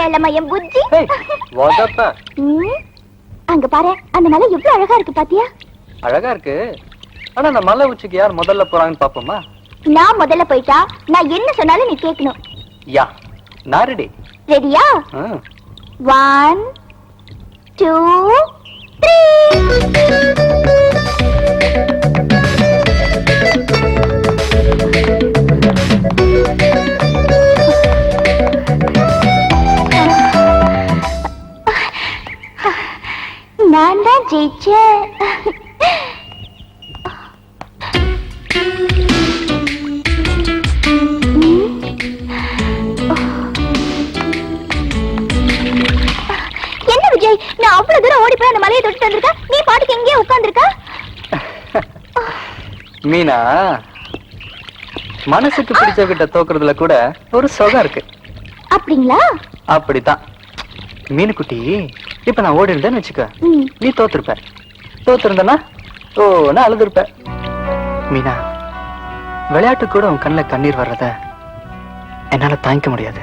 கேளம்மா என் புஜ்ஜி அங்க பாரு அந்த மலை எவ்வளவு அழகா இருக்கு பாத்தியா? அழகா இருக்கு. ஆனா அந்த மலை உச்சிக்கு யார் முதல்ல போறாங்கன்னு பாப்போமா நான் முதல்ல போயிட்டா நான் என்ன சொன்னாலும் நீ கேட்கணும். யா நான் ரெடி ரெடியா ஒன் டூ த்ரீ நான் தான் ஜெயிச்சேன். என்ன விஜய் நான் அவ்வளவு தூரம் ஓடி போய் அந்த மலையை தொட்டு வந்திருக்கேன் நீ பாட்டுக்கு எங்கேயே உட்கார்ந்திருக்க? மீனா மனசுக்கு பிடிச்சவகிட்ட தோக்குறதுல கூட ஒரு சுகம் இருக்கு. அப்படிங்களா? அப்படித்தான். மீனுக்குட்டி இப்ப நான் ஓடி இருந்தேன்னு வச்சுக்க நீ தோத்துருப்ப. தோத்துருந்தனா ஓ நான் அழுதுருப்ப. மீனா விளையாட்டு கூட உன் கண்ணுல கண்ணீர் வர்றத என்னால தாங்கிக்க முடியாது.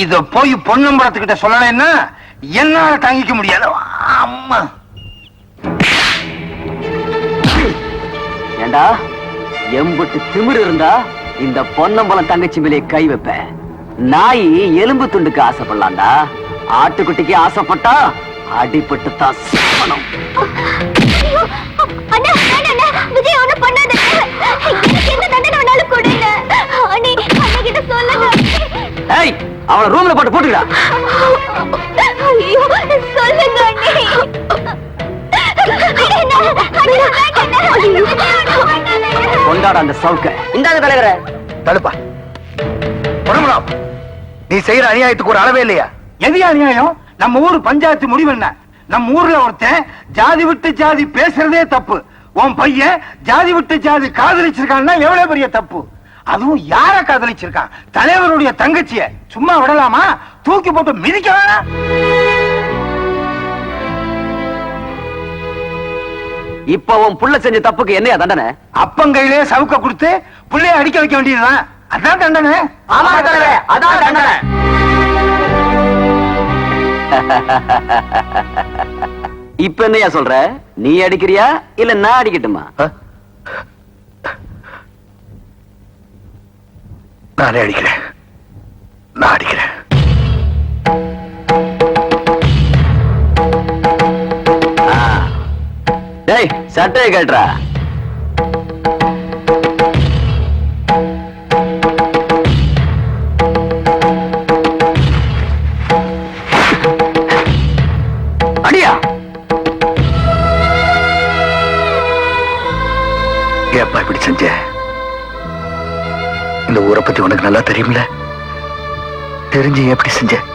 இத போய் பொன்னம்பலத்துக்கிட்ட சொல்லலைன்னா என்னால தாங்கிக்க முடியாது அம்மா. ஏண்டா? எம்புட்டு திமிரு இருந்தா இந்த பொன்னம்பலம் தங்கச்சி மேலே கை வைப்பேன் நாய் எலும்பு துண்டுக்கு ஆசைப்படலாம்டா. ஆட்டுக்குட்டிக்கு ஆசைப்பட்டா அடிபட்டு தான் சாவணும் ஐயோ, அண்ணா, அண்ணா, அண்ணா, கொண்டாட அந்த சவுக்க. இந்தாங்க தலைவர. தடுப்பா. பொறுமலாம் நீ செய்யற அநியாயத்துக்கு ஒரு அளவே இல்லையா? எது அநியாயம்? நம்ம ஊர் பஞ்சாயத்து முடிவு என்ன? நம்ம ஊர்ல ஒருத்தன் ஜாதி விட்டு ஜாதி பேசுறதே தப்பு. உன் பையன் ஜாதி விட்டு ஜாதி காதலிச்சிருக்கான்னா எவ்வளவு பெரிய தப்பு? அதுவும் யார காதலிச்சிருக்கான்? தலைவருடைய தங்கச்சிய. சும்மா விடலாமா? தூக்கி போட்டு மிதிக்க வேணாம். இப்ப உன் புள்ள செஞ்ச தப்புக்கு என்னையா தண்டனை? அப்பங்கையிலே சவுக்க கொடுத்து புள்ளைய அடிக்க வைக்க வேண்டியதுதான். அதான் தண்டனை. ஆமா தலைவரே, அதான் தண்டனை. இப்ப என்னையா சொல்ற? நீ அடிக்கிறியா? இல்ல நான் அடிக்கட்டுமா? நானே அடிக்கிறேன். நான் அடிக்கிறேன். சட்டையை கேட்டுறா. அடியா. ஏப்பா இப்படி செஞ்ச? இந்த ஊரை பத்தி உனக்கு நல்லா தெரியும்ல? தெரிஞ்சு எப்படி செஞ்சேன்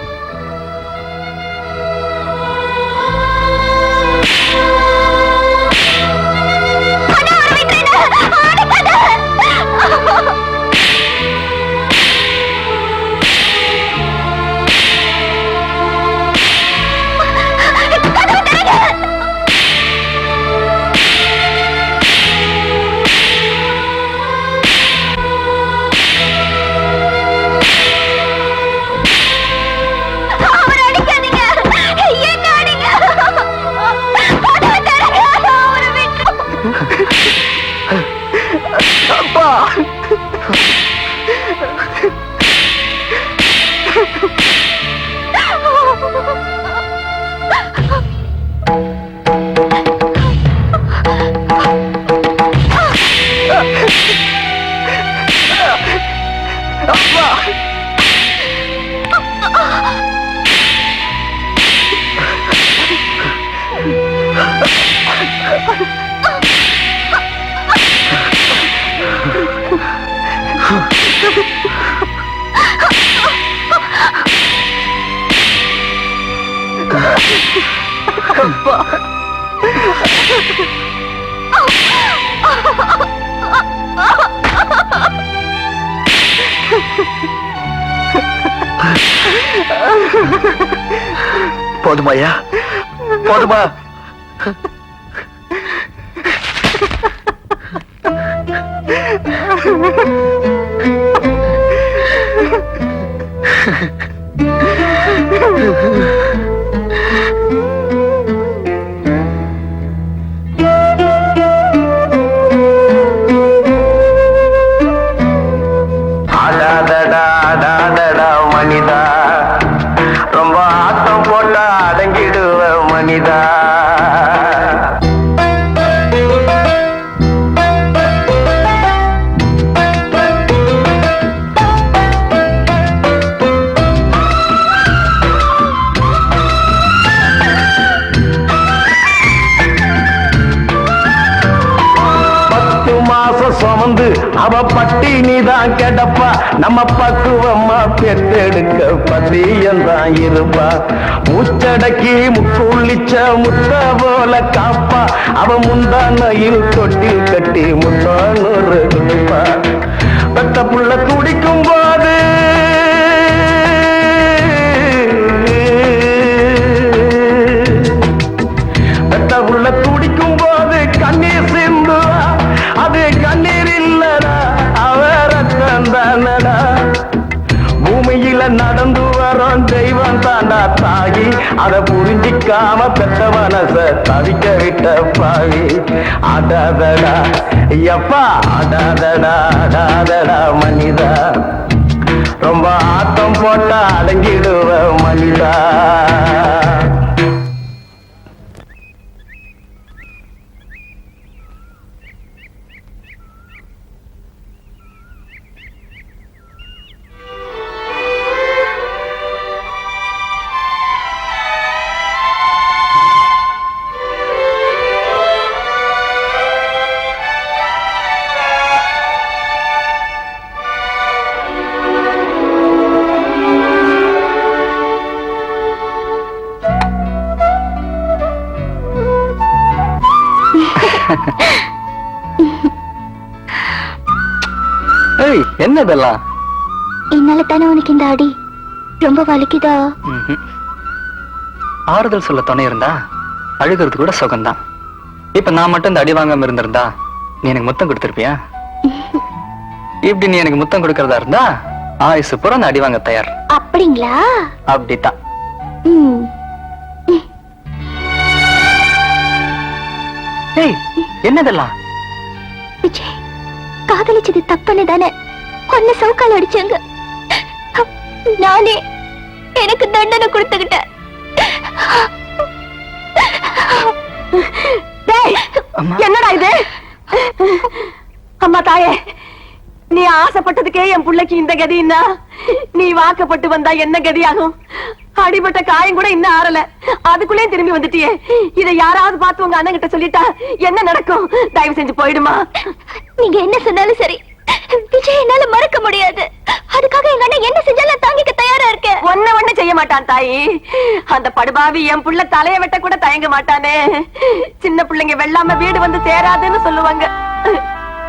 Fuck. పోదుమయ్యా పోదుమా Ha ha ha. அவ பட்டினி தான் கிடப்பா. நம்ம பக்குவம்மா பத்தியம் தான் இருப்பா. முச்சடக்கி முக்குள்ளிச்ச முத்த போல காப்பா. அவ முந்தானையில் தொட்டி கட்டி முத்தானூறு குடிப்பா. பெத்த புள்ள துடிக்கும் போது பெத்த புள்ள துடிக்கும் போது கண்ணீர் சிந்துவா. அது கண்ணீர் தெய்வம் தாண்டா தாகி அதை புரிஞ்சிக்காம பெத்த மனச தவிக்க விட்ட பாவி. அடாதடா எப்பா அடாதடா அடாதடா மனிதா. ரொம்ப ஆட்டம் போட்டா அடங்கிடுவ மனிதா. ஏய் என்ன இதெல்லாம் என்னால தானே உனக்கு இந்த அடி? ரொம்ப வலிக்குதா. ஆறுதல் சொல்ல துணை இருந்தா அழுகிறது கூட சுகம்தான். இப்ப நான் மட்டும் இந்த அடி வாங்காம இருந்திருந்தா நீ எனக்கு முத்தம் கொடுத்திருப்பியா? இப்படி நீ எனக்கு முத்தம் கொடுக்கறதா இருந்தா ஆயுசு பூரா அடி வாங்க தயார். அப்படிங்களா? அப்படித்தான். ஏய் என்னதெல்லாம் விஜய் காதலிச்சது தப்புன்னு தானே? கொன்ன சவுக்கால் அடிச்சாங்க. நானே எனக்கு தண்டனை கொடுத்துக்கிட்டேன். என்னடா இது? அம்மா தாயே நீ ஆசைப்பட்டதுக்கே என் புள்ளைக்கு இந்த கதின்னா நீ வாக்கப்பட்டு வந்தா என்ன கதியாகும்? அடிபட்ட காயம் கூட இன்னும் ஆறல. அதுக்குள்ளே திரும்பி வந்துட்டியே. இதை யாராவது பார்த்து உங்க அண்ணன் கிட்ட சொல்லிட்டா என்ன நடக்கும்? தயவு செஞ்சு போயிடுமா. நீங்க என்ன சொன்னாலும் சரி. விஜய் என்னால மறக்க முடியாது. அதுக்காக எங்க அண்ணன் என்ன செஞ்சாலும் தாங்கிக்க தயாரா இருக்கேன். ஒன்ன ஒண்ணு செய்ய மாட்டான் தாயி. அந்த படுபாவி என் புள்ள தலைய வெட்ட கூட தயங்க மாட்டானே. சின்ன பிள்ளைங்க வெள்ளாம வீடு வந்து சேராதுன்னு சொல்லுவாங்க.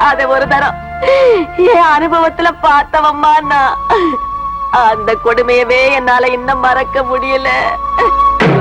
அத ஒரு தரம். என் அனுபவத்துல பார்த்தவம்மா நான். அந்த கொடுமையவே என்னால இன்னும் மறக்க முடியல.